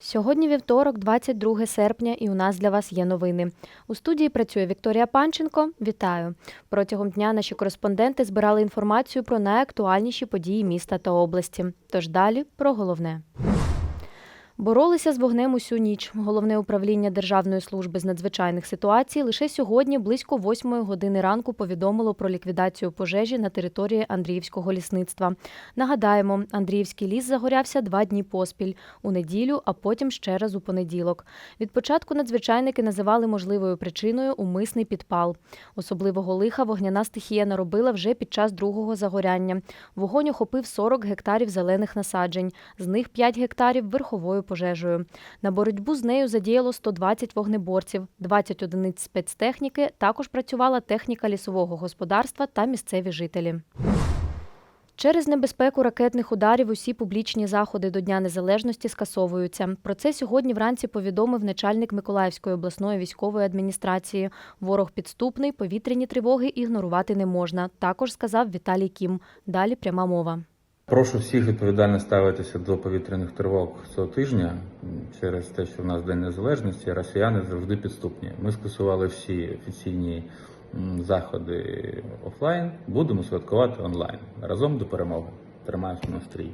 Сьогодні вівторок, 22 серпня, і у нас для вас є новини. У студії працює Вікторія Панченко. Вітаю! Протягом дня наші кореспонденти збирали інформацію про найактуальніші події міста та області. Тож далі про головне. Боролися з вогнем усю ніч. Головне управління Державної служби з надзвичайних ситуацій лише сьогодні, близько 8 години ранку, повідомило про ліквідацію пожежі на території Андріївського лісництва. Нагадаємо, Андріївський ліс загорявся два дні поспіль у неділю, а потім ще раз у понеділок. Від початку надзвичайники називали можливою причиною умисний підпал. Особливого лиха вогняна стихія наробила вже під час другого загоряння. Вогонь охопив 40 гектарів зелених насаджень, з них 5 гектарів верховою пожежею. На боротьбу з нею задіяло 120 вогнеборців, 20 одиниць спецтехніки, також працювала техніка лісового господарства та місцеві жителі. Через небезпеку ракетних ударів усі публічні заходи до Дня Незалежності скасовуються. Про це сьогодні вранці повідомив начальник Миколаївської обласної військової адміністрації. Ворог підступний, повітряні тривоги ігнорувати не можна. Також сказав Віталій Кім. Далі пряма мова. Прошу всіх відповідально ставитися до повітряних тривог цього тижня через те, що в нас День Незалежності, росіяни завжди підступні. Ми скасували всі офіційні заходи офлайн, будемо святкувати онлайн. Разом до перемоги. Тримаємося на стрій.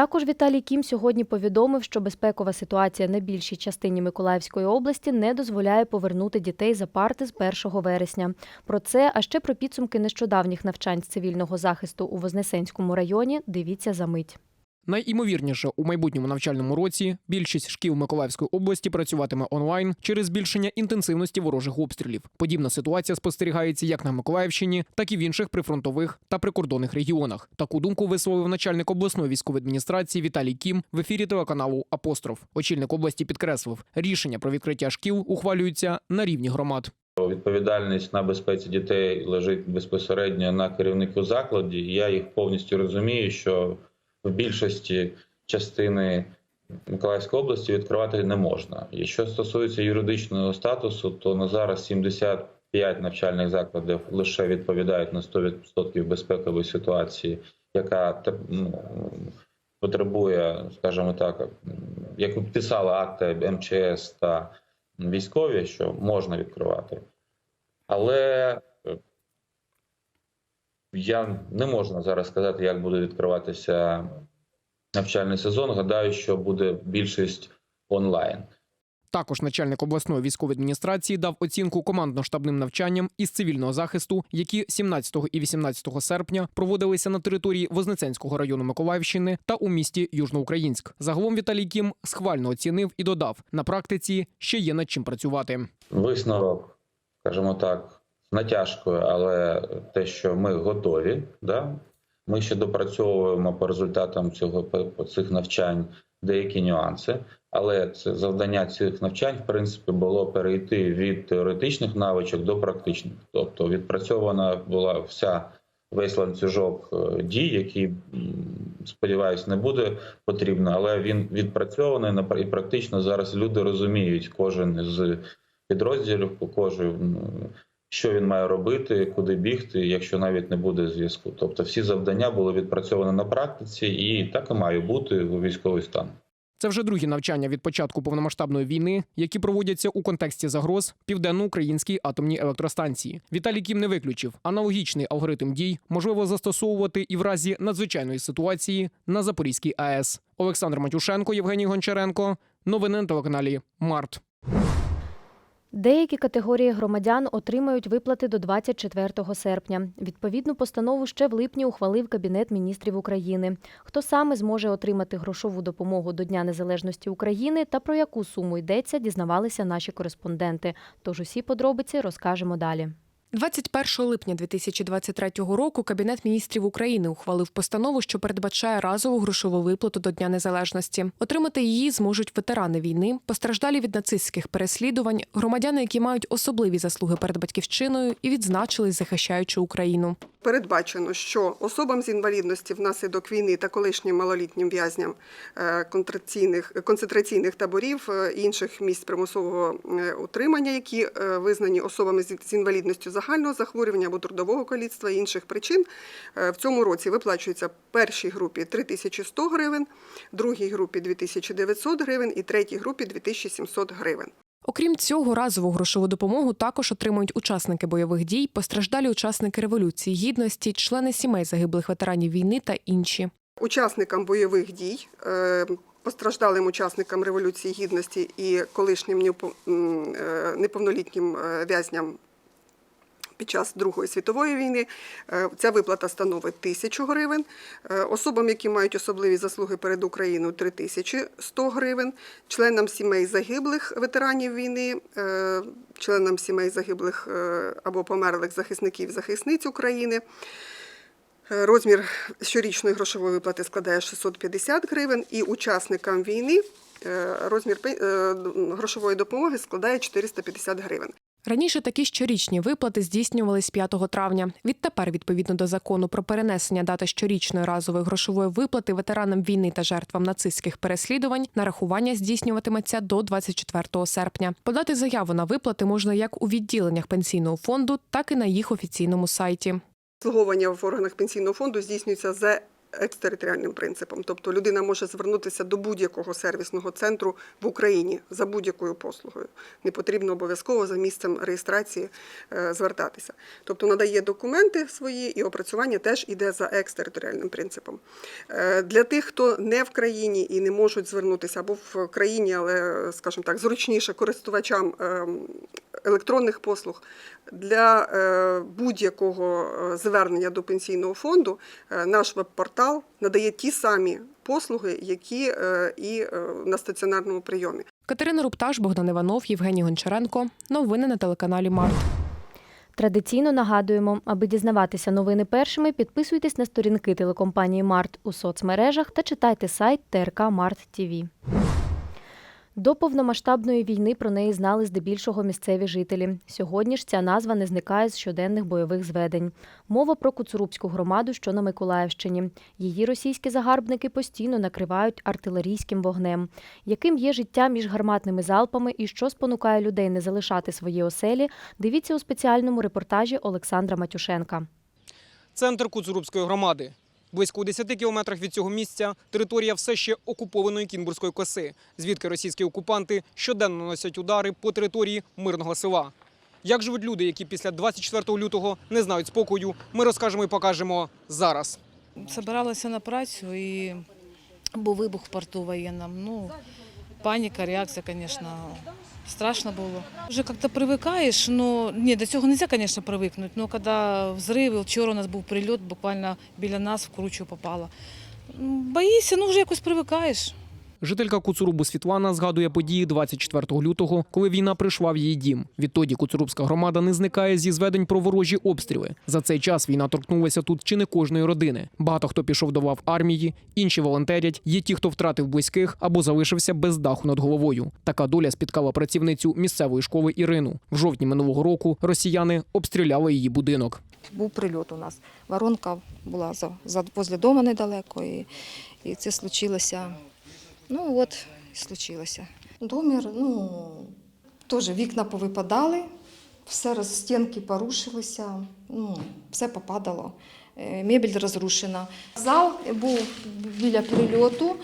Також Віталій Кім сьогодні повідомив, що безпекова ситуація на більшій частині Миколаївської області не дозволяє повернути дітей за парти з 1 вересня. Про це, а ще про підсумки нещодавніх навчань з цивільного захисту у Вознесенському районі. Дивіться за мить. Найімовірніше, у майбутньому навчальному році більшість шкіл Миколаївської області працюватиме онлайн через збільшення інтенсивності ворожих обстрілів. Подібна ситуація спостерігається як на Миколаївщині, так і в інших прифронтових та прикордонних регіонах. Таку думку висловив начальник обласної військової адміністрації Віталій Кім в ефірі телеканалу Апостроф. Очільник області підкреслив, рішення про відкриття шкіл ухвалюються на рівні громад. Відповідальність на безпеці дітей лежить безпосередньо на керівнику закладі. Я їх повністю розумію, що в більшості частини Миколаївської області відкривати не можна. І що стосується юридичного статусу, то на зараз 75 навчальних закладів лише відповідають на 100% безпекової ситуації, яка ну, потребує, скажімо так, як підписала акти МЧС та військові, що можна відкривати. Але я не можна зараз сказати, як буде відкриватися навчальний сезон. Гадаю, що буде більшість онлайн. Також начальник обласної військової адміністрації дав оцінку командно-штабним навчанням із цивільного захисту, які 17 і 18 серпня проводилися на території Вознесенського району Миколаївщини та у місті Южноукраїнськ. Загалом Віталій Кім схвально оцінив і додав: на практиці ще є над чим працювати. Висновок, скажімо так, натяжкою, але те, що ми готові, да? ми ще допрацьовуємо по результатам цього по цих навчань деякі нюанси. Але це завдання цих навчань, в принципі, було перейти від теоретичних навичок до практичних. Тобто відпрацьована була вся весь ланцюжок е, дій, який, м, сподіваюсь, не буде потрібно, але він відпрацьований і практично зараз люди розуміють кожен з підрозділів, кожен, що він має робити, куди бігти, якщо навіть не буде зв'язку. Тобто всі завдання були відпрацьовані на практиці, і так і має бути у військовий стан. Це вже другі навчання від початку повномасштабної війни, які проводяться у контексті загроз південно-українській атомній електростанції. Віталій Кім не виключив аналогічний алгоритм дій можливо застосовувати і в разі надзвичайної ситуації на Запорізькій АЕС. Олександр Матюшенко, Євгеній Гончаренко. Новини на телеканалі Март. Деякі категорії громадян отримають виплати до 24 серпня. Відповідну постанову ще в липні ухвалив Кабінет міністрів України. Хто саме зможе отримати грошову допомогу до Дня Незалежності України та про яку суму йдеться, дізнавалися наші кореспонденти. Тож усі подробиці розкажемо далі. 21 липня 2023 року Кабінет міністрів України ухвалив постанову, що передбачає разову грошову виплату до Дня Незалежності. Отримати її зможуть ветерани війни, постраждалі від нацистських переслідувань, громадяни, які мають особливі заслуги перед батьківщиною і відзначились, захищаючи Україну. Передбачено, що особам з інвалідності внаслідок війни та колишнім малолітнім в'язням е, концентраційних, таборів е, інших місць примусового е, утримання, які визнані особами з інвалідністю загального захворювання або трудового каліцтва і інших причин, е, в цьому році виплачується першій групі 3100 гривень, другій групі 2900 гривень і третій групі 2700 гривень. Окрім цього, разову грошову допомогу також отримують учасники бойових дій, постраждалі учасники революції гідності, члени сімей загиблих ветеранів війни та інші. Учасникам бойових дій, е, постраждалим учасникам Революції Гідності і колишнім е, неповнолітнім в'язням під час Другої світової війни е, ця виплата становить тисячу гривень. Е, Особам, які мають особливі заслуги перед Україною, 3100 гривень. Членам сімей загиблих ветеранів війни, е, членам сімей загиблих або померлих захисників захисниць України. Розмір щорічної грошової виплати складає 650 гривень, і учасникам війни розмір грошової допомоги складає 450 гривень. Раніше такі щорічні виплати здійснювались 5 травня. Відтепер, відповідно до закону про перенесення дати щорічної разової грошової виплати ветеранам війни та жертвам нацистських переслідувань, нарахування здійснюватиметься до 24 серпня. Подати заяву на виплати можна як у відділеннях пенсійного фонду, так і на їх офіційному сайті. Обслуговування в органах пенсійного фонду здійснюється за екстериторіальним принципом. Тобто людина може звернутися до будь-якого сервісного центру в Україні за будь-якою послугою. Не потрібно обов'язково за місцем реєстрації е, звертатися. Тобто надає документи свої і опрацювання теж іде за екстериторіальним принципом. Е, Для тих, хто не в країні і не можуть звернутися або в країні, але, скажімо так, зручніше користувачам ем, електронних послуг для е, будь-якого е, звернення до пенсійного фонду е, наш веб-портал надає ті самі послуги, які і на стаціонарному прийомі. Катерина Рупташ, Богдан Іванов, Євгеній Гончаренко. Новини на телеканалі Март. Традиційно нагадуємо, аби дізнаватися новини першими, підписуйтесь на сторінки телекомпанії Март у соцмережах та читайте сайт ТРК Март ТІВІ. До повномасштабної війни про неї знали здебільшого місцеві жителі. Сьогодні ж ця назва не зникає з щоденних бойових зведень. Мова про Куцурубську громаду, що на Миколаївщині. Її російські загарбники постійно накривають артилерійським вогнем. Яким є життя між гарматними залпами і що спонукає людей не залишати свої оселі, дивіться у спеціальному репортажі Олександра Матюшенка. Центр Куцурубської громади. Близько у 10 кілометрах від цього місця територія все ще окупованої Кінбурзької коси, звідки російські окупанти щоденно носять удари по території мирного села. Як живуть люди, які після 24 лютого не знають спокою, ми розкажемо і покажемо зараз. Собиралася на працю і був вибух в порту воєнному. Ну, паніка, реакція, звісно, страшно було. Вже як-то привикаєш, ну, ні, до цього не можна, звісно, привикнути, але коли взриви, вчора у нас був прильот, буквально біля нас в кручу попало. Боїшся, ну вже якось привикаєш. Жителька Куцурубу Світлана згадує події 24 лютого, коли війна прийшла в її дім. Відтоді Куцурубська громада не зникає зі зведень про ворожі обстріли. За цей час війна торкнулася тут чи не кожної родини. Багато хто пішов до лав армії, інші волонтерять. Є ті, хто втратив близьких або залишився без даху над головою. Така доля спіткала працівницю місцевої школи Ірину. В жовтні минулого року росіяни обстріляли її будинок. був прильот у нас. Воронка була за, за возле дому недалеко, і, і це случилося. Ну от, і случилося. Домір, ну, теж вікна повипадали, все роз- стінки порушилися, ну, все попадало, е, мебель розрушена. Зал був біля прильоту,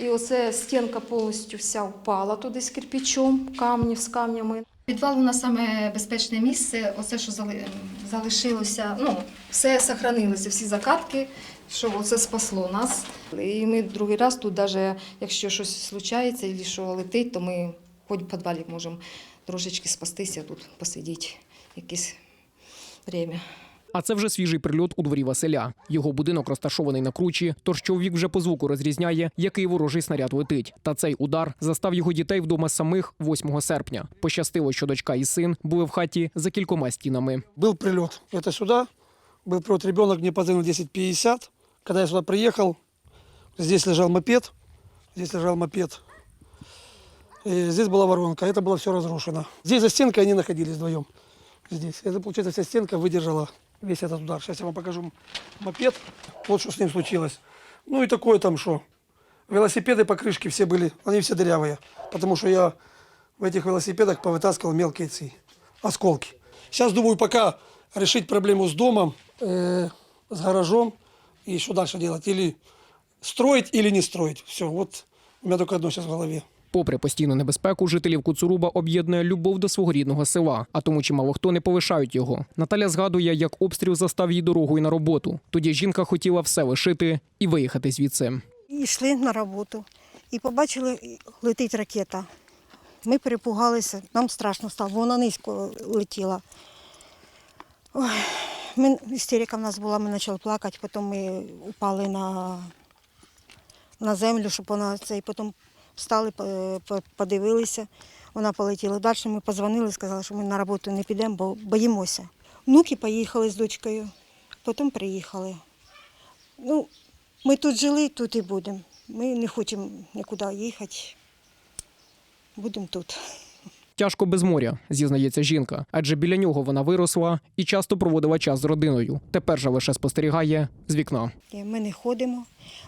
і оце стінка повністю вся впала туди з кирпичом, камні з камнями. Підвал у нас саме безпечне місце. Оце, що залишилося, ну, все сохранилося, всі закатки, що це спасло нас. І ми другий раз тут, навіть якщо щось случається, або що летить, то ми хоч в підвалі можемо трошечки спастися, тут посидіти якесь время. А це вже свіжий прильот у дворі Василя. Його будинок розташований на кручі, тож чоловік вже по звуку розрізняє, який ворожий снаряд летить. Та цей удар застав його дітей вдома самих 8 серпня. Пощастило, що дочка і син були в хаті за кількома стінами. Был прилет. Это сюда. Был прилет. Ребенок мне позвонил 10.50. Когда я сюда приехал, здесь лежал мопед. Здесь лежал мопед. И здесь была воронка. Это было все разрушено. Здесь за стенкой они находились вдвоем. Здесь. Это, получается, вся стенка выдержала весь этот удар. Сейчас я вам покажу мопед. Вот что с ним случилось. Ну и такое там что. Велосипеды покрышки все были, они все дырявые. Потому что я в этих велосипедах повытаскивал мелкие эти осколки. Сейчас думаю пока решить проблему с домом, э, с гаражом и что дальше делать. Или строить, или не строить. Все, вот у меня только одно сейчас в голове. Попри постійну небезпеку, жителів Куцуруба об'єднує любов до свого рідного села, а тому чимало хто не повишають його. Наталя згадує, як обстріл застав її дорогою на роботу. Тоді жінка хотіла все лишити і виїхати звідси. І йшли на роботу. І побачили, летить ракета. Ми перепугалися, нам страшно стало, вона низько летіла. Ой, ми, істерика в нас була, ми почали плакати, потім ми упали на, на землю, щоб вона цей, потім встали, по- по- подивилися, вона полетіла. Далі ми позвонили, сказали, що ми на роботу не підемо, бо боїмося. Внуки поїхали з дочкою, потім приїхали. Ну, ми тут жили, тут і будемо. Ми не хочемо нікуди їхати. Будемо тут. Тяжко без моря, зізнається жінка, адже біля нього вона виросла і часто проводила час з родиною. Тепер же лише спостерігає з вікна. Ми не ходимо.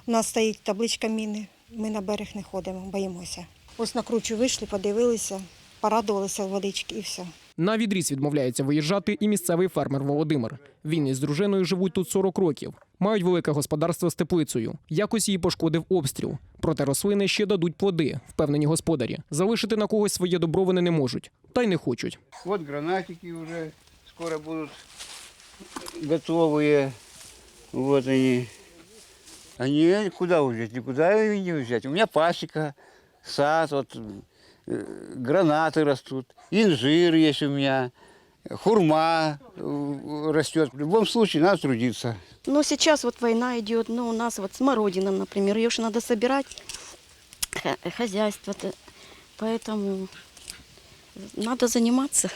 У нас стоїть табличка міни. Ми на берег не ходимо, боїмося. Ось на кручу вийшли, подивилися, порадувалися водички і все. На відріз відмовляється виїжджати і місцевий фермер Володимир. Він із дружиною живуть тут 40 років. Мають велике господарство з теплицею. Якось її пошкодив обстріл. Проте рослини ще дадуть плоди, впевнені господарі. Залишити на когось своє добро вони не можуть, та й не хочуть. Вот гранатики уже скоро будут готовые. Вот они. Они куда уезжать? Никуда и не уезжать. У меня пасека, сад, вот, э, гранаты растут, инжир есть у меня, хурма э, растет. В любом случае надо трудиться. Но сейчас вот война идет, ну, у нас вот смородина, например, ее же надо собирать, х- хозяйство-то, поэтому надо заниматься.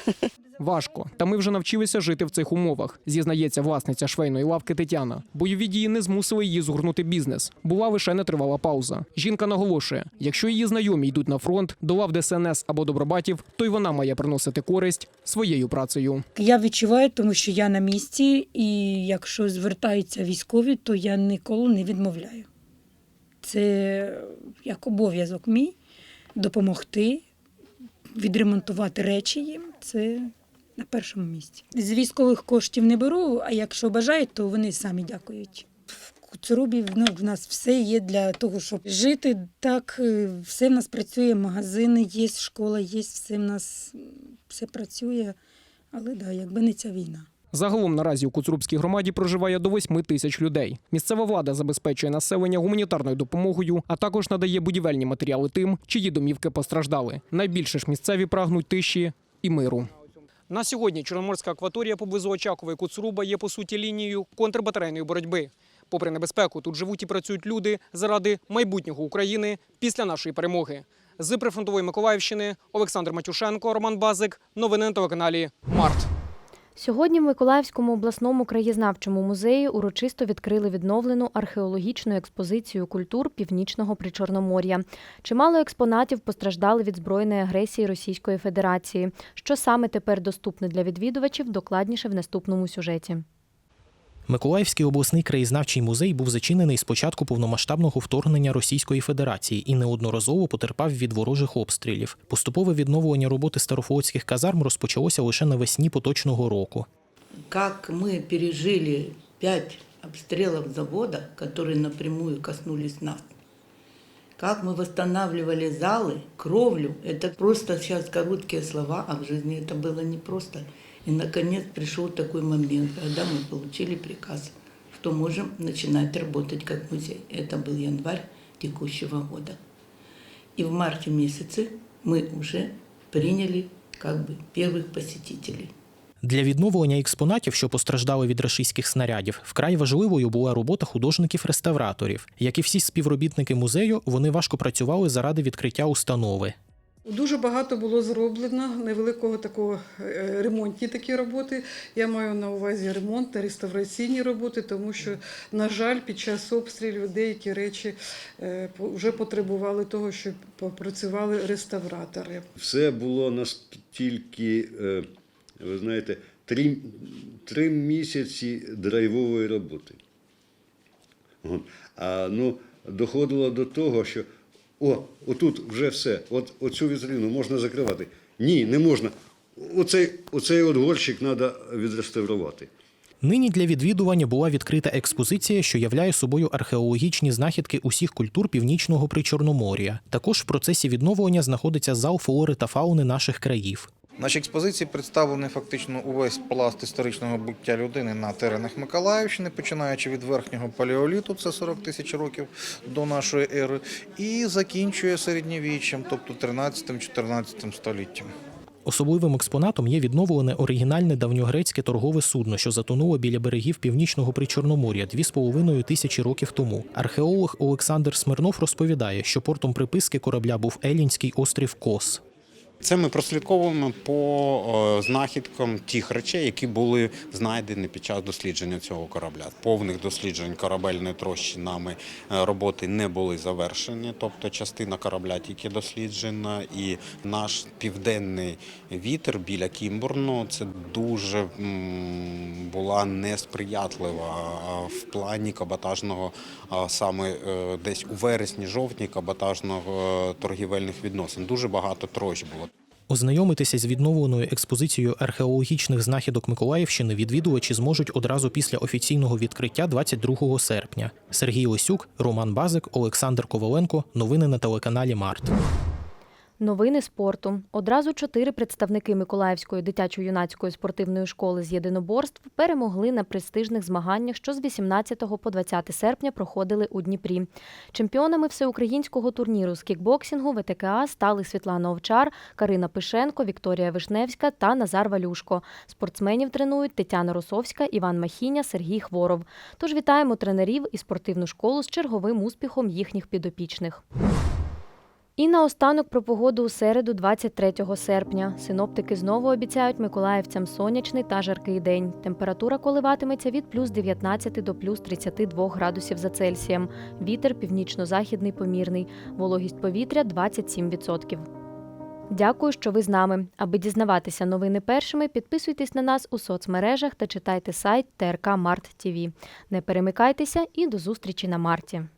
Важко, та ми вже навчилися жити в цих умовах, зізнається власниця швейної лавки Тетяна. Бойові дії не змусили її згорнути бізнес. Була лише нетривала пауза. Жінка наголошує: якщо її знайомі йдуть на фронт, до лав ДСНС або добробатів, то й вона має приносити користь своєю працею. Я відчуваю, тому що я на місці, і якщо звертаються військові, то я ніколи не відмовляю. Це як обов'язок мій допомогти, відремонтувати речі їм. Це на першому місці. З військових коштів не беру, а якщо бажають, то вони самі дякують. В Куцурубі ну, в нас все є для того, щоб жити. Так, е, все в нас працює, магазини є, школа є, все в нас все працює. Але да, якби не ця війна. Загалом наразі у Куцрубській громаді проживає до 8 тисяч людей. Місцева влада забезпечує населення гуманітарною допомогою, а також надає будівельні матеріали тим, чиї домівки постраждали. Найбільше ж місцеві прагнуть тиші і миру. На сьогодні Чорноморська акваторія поблизу Очакова і Куцуруба є по суті лінією контрбатарейної боротьби. Попри небезпеку, тут живуть і працюють люди заради майбутнього України після нашої перемоги. З прифронтової Миколаївщини Олександр Матюшенко, Роман Базик. Новини на телеканалі Март. Сьогодні в Миколаївському обласному краєзнавчому музеї урочисто відкрили відновлену археологічну експозицію культур північного причорномор'я. Чимало експонатів постраждали від збройної агресії Російської Федерації. Що саме тепер доступне для відвідувачів, докладніше в наступному сюжеті. Миколаївський обласний краєзнавчий музей був зачинений з початку повномасштабного вторгнення Російської Федерації і неодноразово потерпав від ворожих обстрілів. Поступове відновлення роботи старофлотських казарм розпочалося лише навесні поточного року. как мы пережили пять обстрелов завода, которые напрямую коснулись нас. Как мы восстанавливали залы, кровлю. Это просто сейчас короткие слова, а в жизни это было непросто. И, наконец, пришел такой момент, когда мы получили приказ, что можем начинать работать как музей. Это был январь текущего года. И в марте месяце мы уже приняли как бы первых посетителей. Для відновлення експонатів, що постраждали від рашистських снарядів, вкрай важливою була робота художників-реставраторів. Як і всі співробітники музею, вони важко працювали заради відкриття установи. Дуже багато було зроблено невеликого такого е, ремонтні такі роботи. Я маю на увазі ремонт та реставраційні роботи, тому що, на жаль, під час обстрілів деякі речі е, вже потребували того, щоб попрацювали реставратори. Все було настільки, е, ви знаєте, три, три місяці драйвової роботи. А ну, доходило до того, що о, отут вже все, от оцю вітрину можна закривати. Ні, не можна. Оцей, оцей от горщик треба відреставрувати. Нині для відвідування була відкрита експозиція, що являє собою археологічні знахідки усіх культур північного причорномор'я. Також в процесі відновлення знаходиться зал флори та фауни наших країв. Нашій експозиції представлений фактично увесь пласт історичного буття людини на теренах Миколаївщини, починаючи від верхнього палеоліту, це 40 тисяч років до нашої ери, і закінчує середньовіччям, тобто 13-14 століттям. Особливим експонатом є відновлене оригінальне давньогрецьке торгове судно, що затонуло біля берегів північного причорномор'я дві з половиною тисячі років тому. Археолог Олександр Смирнов розповідає, що портом приписки корабля був Елінський острів Кос. Це ми прослідковуємо по е, знахідкам тих речей, які були знайдені під час дослідження цього корабля. Повних досліджень корабельної трощі нами е, роботи не були завершені, тобто частина корабля тільки досліджена, і наш південний вітер біля Кімбурну це дуже була несприятлива в плані каботажного, саме е, десь у вересні-жовтні каботажного торгівельних відносин. Дуже багато трощ було. Ознайомитися з відновленою експозицією археологічних знахідок Миколаївщини відвідувачі зможуть одразу після офіційного відкриття 22 серпня. Сергій Лисюк, Роман Базик, Олександр Коваленко. Новини на телеканалі Март. Новини спорту. Одразу чотири представники Миколаївської дитячо-юнацької спортивної школи з єдиноборств перемогли на престижних змаганнях, що з 18 по 20 серпня проходили у Дніпрі. Чемпіонами всеукраїнського турніру з кікбоксингу ВТКА стали Світлана Овчар, Карина Пишенко, Вікторія Вишневська та Назар Валюшко. Спортсменів тренують Тетяна Росовська, Іван Махіня, Сергій Хворов. Тож вітаємо тренерів і спортивну школу з черговим успіхом їхніх підопічних. І наостанок про погоду у середу, 23 серпня. Синоптики знову обіцяють миколаївцям сонячний та жаркий день. Температура коливатиметься від плюс 19 до плюс 32 градусів за Цельсієм. Вітер північно-західний помірний. Вологість повітря 27%. Дякую, що ви з нами. Аби дізнаватися новини першими, підписуйтесь на нас у соцмережах та читайте сайт ТРК Март ТІВІ. Не перемикайтеся і до зустрічі на марті.